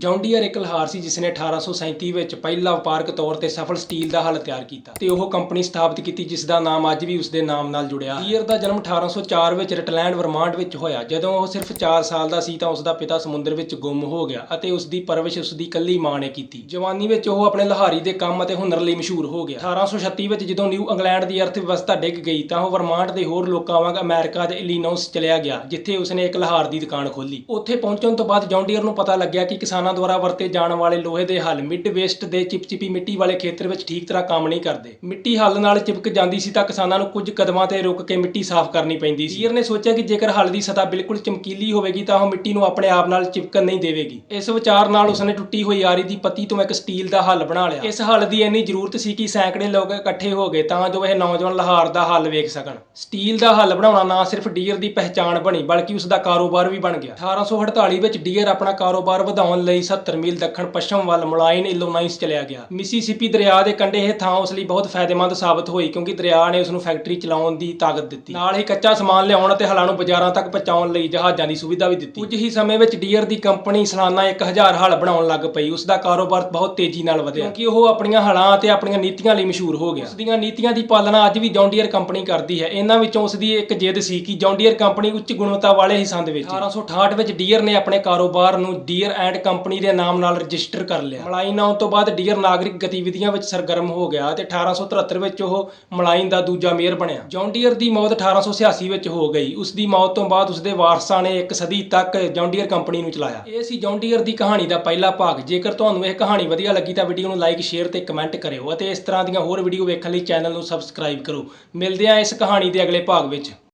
John Deere ਇੱਕ ਲਹਾਰ ਸੀ ਜਿਸ ਨੇ 1837 ਵਿੱਚ ਪਹਿਲਾ ਵਪਾਰਕ ਤੌਰ ਤੇ ਸਫਲ ਸਟੀਲ ਦਾ ਹੱਲ ਤਿਆਰ ਕੀਤਾ ਤੇ ਉਹ ਕੰਪਨੀ ਸਥਾਪਿਤ ਕੀਤੀ ਜਿਸ ਦਾ ਨਾਮ ਅੱਜ ਵੀ ਉਸ ਦੇ ਨਾਮ ਨਾਲ ਜੁੜਿਆ। ਡੀਅਰ ਦਾ ਜਨਮ 1804 ਵਿੱਚ ਰਟਲੈਂਡ ਵਰਮਾਂਟ ਵਿੱਚ ਹੋਇਆ। ਜਦੋਂ ਉਹ ਸਿਰਫ 4 ਸਾਲ ਦਾ ਸੀ ਤਾਂ ਉਸ ਦਾ ਪਿਤਾ ਸਮੁੰਦਰ ਵਿੱਚ ਗੁੰਮ ਹੋ ਗਿਆ ਅਤੇ ਉਸ ਦੀ ਪਰਵਰਿਸ਼ ਉਸ ਦੀ ਇਕੱਲੀ ਮਾਂ ਨੇ ਕੀਤੀ। ਜਵਾਨੀ ਵਿੱਚ ਉਹ ਆਪਣੇ ਲਹਾਰੀ ਦੇ ਕੰਮ ਅਤੇ ਹੁਨਰ ਲਈ ਮਸ਼ਹੂਰ ਹੋ ਗਿਆ। 1836 ਵਿੱਚ ਜਦੋਂ ਨਿਊ ਇੰਗਲੈਂਡ ਦੀ ਅਰਥ ਵਿਵਸਥਾ ਡਿੱਗ ਗਈ ਤਾਂ ਉਹ ਵਰਮਾਂਟ ਦੇ ਹੋਰ ਲੋਕਾਂ ਵਾਂਗ ਅਮਰੀਕਾ ਦੇ ਇਲੀਨੋਸ ਚਲਿਆ ਗਿਆ, ਜਿੱਥੇ ਉਸਨੇ ਇੱਕ ਲਹਾਰ ਦੀ ਦੁਕਾਨ ਖੋਲੀ ਉੱਥੇ ਪਹੁੰਚਣ ਤੋਂ ਬਾਅਦ ਜੌਨ ਡੀਅਰ ਨੂੰ ਪਤਾ ਲੱਗਿਆ ਕਿ ਕਿਸਾਨ ਦੁਆਰਾ ਵਰਤੇ ਜਾਣ ਵਾਲੇ ਲੋਹੇ ਦੇ ਹੱਲ ਮਿਡ ਵੇਸਟ ਦੇ ਚਿਪਚਿਪੀ ਮਿੱਟੀ ਵਾਲੇ ਖੇਤਰ ਵਿੱਚ ਠੀਕ ਤਰ੍ਹਾਂ ਕੰਮ ਨਹੀਂ ਕਰਦੇ। ਮਿੱਟੀ ਹੱਲ ਨਾਲ ਚਿਪਕ ਜਾਂਦੀ ਸੀ ਤਾਂ ਕਿਸਾਨਾਂ ਨੂੰ ਕੁਝ ਕਦਮਾਂ ਤੇ ਰੁਕ ਕੇ ਮਿੱਟੀ ਸਾਫ਼ ਕਰਨੀ ਪੈਂਦੀ ਸੀ। ਡੀਅਰ ਨੇ ਸੋਚਿਆ ਕਿ ਜੇਕਰ ਹੱਲ ਦੀ ਸਤ੍ਹਾ ਬਿਲਕੁਲ ਚਮਕੀਲੀ ਹੋਵੇਗੀ ਤਾਂ ਉਹ ਮਿੱਟੀ ਨੂੰ ਆਪਣੇ ਆਪ ਨਾਲ ਚਿਪਕਣ ਨਹੀਂ ਦੇਵੇਗੀ। ਇਸ ਵਿਚਾਰ ਨਾਲ ਉਸਨੇ ਟੁੱਟੀ ਹੋਈ ਆਰੀ ਦੀ ਪੱਤੀ ਤੋਂ ਇੱਕ ਸਟੀਲ ਦਾ ਹੱਲ ਬਣਾ ਲਿਆ। ਇਸ ਹੱਲ ਦੀ ਇੰਨੀ ਜ਼ਰੂਰਤ ਸੀ ਕਿ ਸੈਂਕੜੇ ਲੋਕ ਇਕੱਠੇ ਹੋ ਗਏ ਤਾਂ ਜੋ ਇਹ ਨੌਜਵਾਨ ਲਹਾਰ ਦਾ ਹੱਲ ਵੇਖ ਸਕਣ। ਸਟੀਲ ਦਾ ਹੱਲ ਬਣਾਉਣਾ ਨਾ ਸਿਰਫ ਡੀਅਰ ਦੀ ਪਹਿਚਾਣ ਬਣੀ, ਬਲਕਿ ਉਸ ਦਾ ਕਾਰੋਬਾਰ ਵੀ ਬਣ ਗਿਆ। 1848 ਵਿੱਚ ਡੀਅਰ ਆਪਣਾ ਕਾਰੋਬਾਰ ਵਧਾਉਣ ਲਈ 70 ਮੀਲ ਦੱਖਣ ਪੱਛਮ ਵੱਲ ਮਲਾਈਨ ਇਲੋਨਾਈਸ ਚਲਿਆ ਗਿਆ। ਮਿਸੀਸਿਪੀ ਦਰਿਆ ਦੇ ਕੰਢੇ ਇਹ ਥਾਂ ਉਸ ਲਈ ਬਹੁਤ ਫਾਇਦੇਮੰਦ ਸਾਬਤ ਹੋਈ ਕਿਉਂਕਿ ਦਰਿਆ ਨੇ ਉਸ ਨੂੰ ਫੈਕਟਰੀ ਚਲਾਉਣ ਦੀ ਤਾਕਤ ਦਿੱਤੀ। ਨਾਲ ਹੀ ਕੱਚਾ ਸਮਾਨ ਲਿਆਉਣ ਅਤੇ ਹਲਾਂ ਨੂੰ ਬਾਜ਼ਾਰਾਂ ਤੱਕ ਪਹੁੰਚਾਉਣ ਲਈ ਜਹਾਜ਼ਾਂ ਦੀ ਸੁਵਿਧਾ ਵੀ ਦਿੱਤੀ। ਕੁਝ ਹੀ ਸਮੇਂ ਵਿੱਚ ਡੀਅਰ ਦੀ ਕੰਪਨੀ ਸਾਲਾਨਾ 1000 ਹਲ ਬਣਾਉਣ ਲੱਗ ਪਈ। ਉਸ ਦਾ ਕਾਰੋਬਾਰ ਬਹੁਤ ਤੇਜ਼ੀ ਨਾਲ ਵਧਿਆ। ਕਿਉਂਕਿ ਉਹ ਆਪਣੀਆਂ ਹਲਾਂ ਅਤੇ ਆਪਣੀਆਂ ਨੀਤੀਆਂ ਲਈ ਮਸ਼ਹੂਰ ਹੋ ਗਿਆ। ਉਸ ਦੀਆਂ ਨੀਤੀਆਂ ਦੀ ਪਾਲਣਾ ਅੱਜ ਵੀ ਜੌਨ ਡੀਅਰ ਕੰਪਨੀ ਕਰਦੀ ਹੈ। ਇਹਨਾਂ ਵਿੱਚੋਂ ਉਸ ਦੀ ਇੱਕ ਜਿੱਦ ਸੀ ਕਿ ਜੌਨ ਡੀਅਰ ਕੰਪਨੀ ਉੱਚ ਗੁਣਵੱਤਾ ਵਾਲੇ ਹੀ ਸੰਦ ਵੇਚੇ। 1868 ਵਿੱਚ ਡੀਅਰ ਨੇ ਆਪਣੇ ਕਾਰੋਬਾਰ ਨੂੰ ਡੀਅਰ ਐਂਡ ਕੰਪਨੀ ਦੇ ਨਾਮ ਨਾਲ ਰਜਿਸਟਰ ਕਰ ਲਿਆ। ਮਲਾਈਨ ਆਉਣ ਤੋਂ ਬਾਅਦ ਡੀਅਰ ਨਾਗਰਿਕ ਗਤੀਵਿਧੀਆਂ ਵਿੱਚ ਸਰਗਰਮ ਹੋ ਗਿਆ ਤੇ 1873 ਵਿੱਚ ਉਹ ਮਲਾਈਨ ਦਾ ਦੂਜਾ ਮੇਅਰ ਬਣਿਆ। ਜੌਨ ਡੀਅਰ ਦੀ ਮੌਤ 1886 ਵਿੱਚ ਹੋ ਗਈ। ਉਸ ਦੀ ਮੌਤ ਤੋਂ ਬਾਅਦ ਉਸ ਦੇ ਵਾਰਸਾਂ ਨੇ ਇੱਕ ਸਦੀ ਤੱਕ ਜੌਨ ਡੀਅਰ ਕੰਪਨੀ ਨੂੰ ਚਲਾਇਆ। ਇਹ ਸੀ ਜੌਨ ਡੀਅਰ ਦੀ ਕਹਾਣੀ ਦਾ ਪਹਿਲਾ ਭਾਗ। ਜੇਕਰ ਤੁਹਾਨੂੰ ਇਹ ਕਹਾਣੀ ਵਧੀਆ ਲੱਗੀ ਤਾਂ ਵੀਡੀਓ ਨੂੰ ਲਾਈਕ, ਸ਼ੇਅਰ ਤੇ ਕਮੈਂਟ ਕਰਿਓ ਅਤੇ ਇਸ ਤਰ੍ਹਾਂ ਦੀਆਂ ਹੋਰ ਵੀਡੀਓ ਵੇਖਣ ਲਈ ਚੈਨਲ ਨੂੰ ਸਬਸਕ੍ਰਾਈਬ ਕਰੋ। ਮਿਲਦੇ ਹਾਂ ਇਸ ਕਹਾਣੀ ਦੇ ਅਗਲੇ ਭਾਗ ਵਿੱਚ।